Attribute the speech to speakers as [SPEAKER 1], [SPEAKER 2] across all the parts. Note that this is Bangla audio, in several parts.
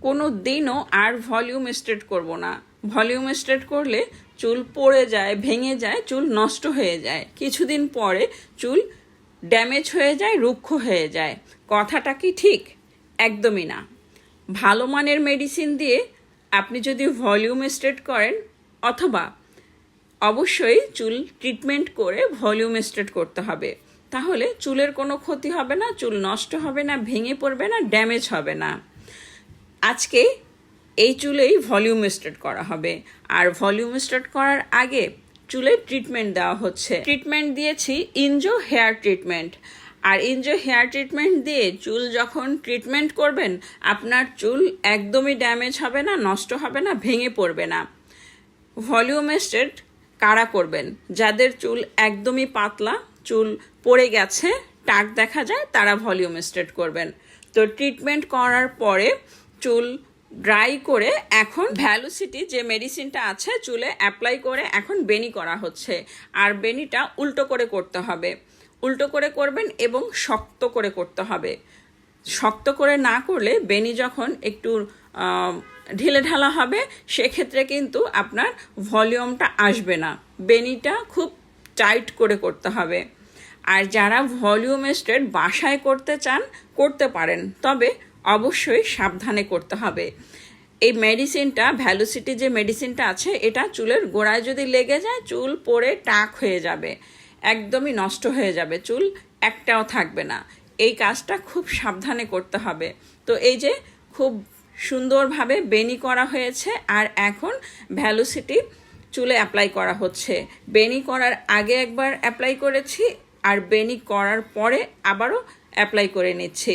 [SPEAKER 1] কোনো দিনও আর ভলিউম স্ট্রেট করব না। ভলিউম স্ট্রেট করলে চুল পড়ে যায়, ভেঙে যায়, চুল নষ্ট হয়ে যায়। কিছুদিন পরে চুল ড্যামেজ হয়ে যায়, রুক্ষ হয়ে যায়। কথাটা কি ঠিক? একদমই না। ভালো মানের মেডিসিন দিয়ে আপনি যদি ভলিউম স্ট্রেট করেন, অথবা অবশ্যই চুল ট্রিটমেন্ট করে ভলিউম স্ট্রেট করতে হবে। তাহলে চুলের কোনো ক্ষতি হবে না, চুল নষ্ট হবে না, ভেঙে পড়বে না, ড্যামেজ হবে না। আজকে এই চুলেই ভলিউম স্টার্ট করা হবে। আর ভলিউম স্টার্ট করার আগে চুলে ট্রিটমেন্ট দেওয়া হচ্ছে। ট্রিটমেন্ট দিয়েছি ইনজো হেয়ার ট্রিটমেন্ট। আর ইনজো হেয়ার ট্রিটমেন্ট দিয়ে চুল যখন ট্রিটমেন্ট করবেন, আপনার চুল একদমই ড্যামেজ হবে না, নষ্ট হবে না, ভেঙে পড়বে না। ভলিউম স্টেট কারা করবেন? যাদের চুল একদমই পাতলা, চুল পড়ে গেছে, টাক দেখা যায়, তারা ভলিউম স্টেট করবেন। তো ট্রিটমেন্ট করার পরে চুল ড্রাই করে এখন ভ্যালুসিটি যে মেডিসিনটা আছে, চুলে অ্যাপ্লাই করে এখন বেনি করা হচ্ছে। আর বেনিটা উল্টো করে করতে হবে। উল্টো করে করবেন এবং শক্ত করে করতে হবে। শক্ত করে না করলে বেনি যখন একটু ঢিলে ঢালা হবে, সেক্ষেত্রে কিন্তু আপনার ভলিউমটা আসবে না। বেনিটা খুব টাইট করে করতে হবে। আর যারা ভলিউম স্ট্রেট বাসায় করতে চান, করতে পারেন। তবে অবশ্যই সাবধানে করতে হবে। এই মেডিসিনটা ভ্যালুসিটি যে মেডিসিনটা আছে, এটা চুলের গোড়ায় যদি লেগে যায়, চুল পড়ে টাক হয়ে যাবে। একদমই নষ্ট হয়ে যাবে। চুল একটাও থাকবে না। এই কাজটা খুব সাবধানে করতে হবে। তো এই যে খুব সুন্দরভাবে বেনি করা হয়েছে, আর এখন ভ্যালুসিটি চুলে অ্যাপ্লাই করা হচ্ছে। বেনি করার আগে একবার অ্যাপ্লাই করেছি, আর বেনি করার পরে আবারও অ্যাপ্লাই করে নিচ্ছি।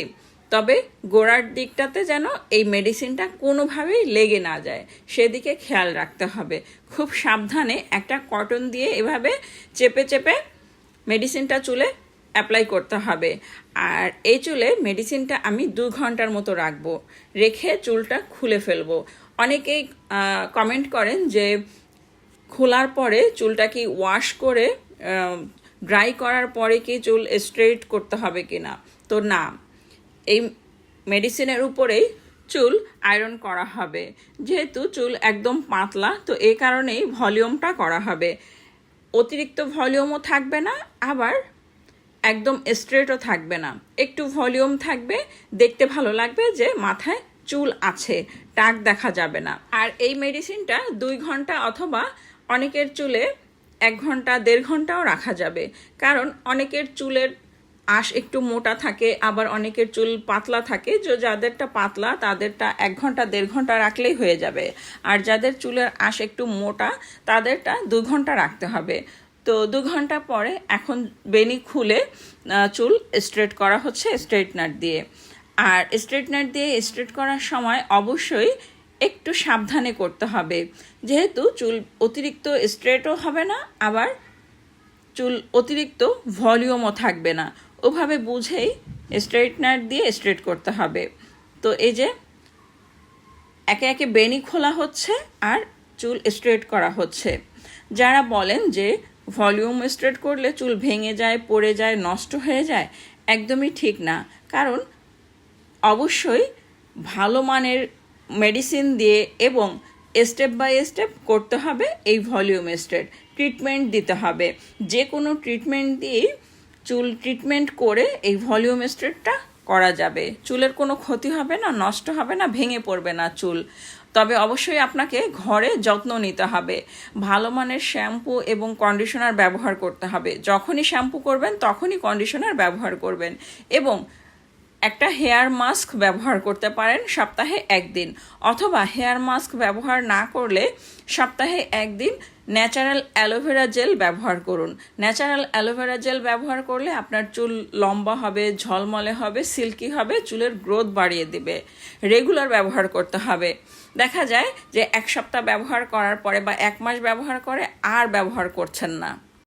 [SPEAKER 1] তবে গোড়ার দিকটাতে যেন এই মেডিসিনটা কোনোভাবেই লেগে না যায়, সেদিকে খেয়াল রাখতে হবে। খুব সাবধানে একটা কটন দিয়ে এভাবে চেপে চেপে মেডিসিনটা চুলে অ্যাপ্লাই করতে হবে। আর এই চুলে মেডিসিনটা আমি দু ঘণ্টার মতো রাখব, রেখে চুলটা খুলে ফেলব। অনেকেই কমেন্ট করেন যে খোলার পরে চুলটা কি ওয়াশ করে ড্রাই করার পরে কি চুল স্ট্রেট করতে হবে কি না তো না। এই মেডিসিনের উপরেই চুল আয়রন করা হবে। যেহেতু চুল একদম পাতলা, তো এই কারণেই ভলিউমটা করা হবে। অতিরিক্ত ভলিউমও থাকবে না, আবার একদম স্ট্রেটও থাকবে না। একটু ভলিউম থাকবে, দেখতে ভালো লাগবে যে মাথায় চুল আছে, টাক দেখা যাবে না। আর এই মেডিসিনটা দুই ঘণ্টা অথবা অনেকের চুলে এক ঘণ্টা, দেড় ঘন্টাও রাখা যাবে। কারণ অনেকের চুলের আঁশ একটু মোটা থাকে, আবার অনেকের চুল পাতলা থাকে। যে যাদেরটা পাতলা, তাদেরটা এক ঘণ্টা, দেড় ঘণ্টা রাখলেই হয়ে যাবে। আর যাদের চুলের আশ একটু মোটা, তাদেরটা দু ঘণ্টা রাখতে হবে। তো দু ঘণ্টা পরে এখন বেনি খুলে চুল স্ট্রেট করা হচ্ছে স্ট্রেটনার দিয়ে। আর স্ট্রেটনার দিয়ে স্ট্রেট করার সময় অবশ্যই একটু সাবধানে করতে হবে। যেহেতু চুল অতিরিক্ত স্ট্রেটও হবে না, আবার চুল অতিরিক্ত ভলিউমও থাকবে না। ওভাবে বুঝেই স্ট্রেটনার দিয়ে স্ট্রেট করতে হবে। তো এই যে একে একে বেনি খোলা হচ্ছে আর চুল স্ট্রেট করা হচ্ছে। যারা বলেন যে ভলিউম স্ট্রেট করলে চুল ভেঙে যায়, পড়ে যায়, নষ্ট হয়ে যায়, একদমই ঠিক না। কারণ অবশ্যই ভালো মানের মেডিসিন দিয়ে এবং স্টেপ বাই স্টেপ করতে হবে এই ভলিউম স্ট্রেট ট্রিটমেন্ট দিতে হবে। যে কোনো ট্রিটমেন্ট দিয়েই চুল ট্রিটমেন্ট করে এই ভলিউম স্ট্রেটটা করা যাবে। চুলের কোনো ক্ষতি হবে না, নষ্ট হবে না, ভেঙে পড়বে না চুল। তবে অবশ্যই আপনাকে ঘরে যত্ন নিতে হবে। ভালো মানের শ্যাম্পু এবং কন্ডিশনার ব্যবহার করতে হবে। যখনই শ্যাম্পু করবেন, তখনই কন্ডিশনার ব্যবহার করবেন এবং একটা হেয়ার মাস্ক ব্যবহার করতে পারেন সপ্তাহে একদিন, অথবা হেয়ার মাস্ক ব্যবহার না করলে সপ্তাহে একদিন ন্যাচারাল অ্যালোভেরা জেল ব্যবহার করুন। ন্যাচারাল অ্যালোভেরা জেল ব্যবহার করলে আপনার চুল লম্বা হবে, ঝলমলে হবে, সিল্কি হবে, চুলের গ্রোথ বাড়িয়ে দিবে। রেগুলার ব্যবহার করতে হবে। দেখা যায় যে এক সপ্তাহ ব্যবহার করার পরে বা এক মাস ব্যবহার করে আর ব্যবহার করছেন না।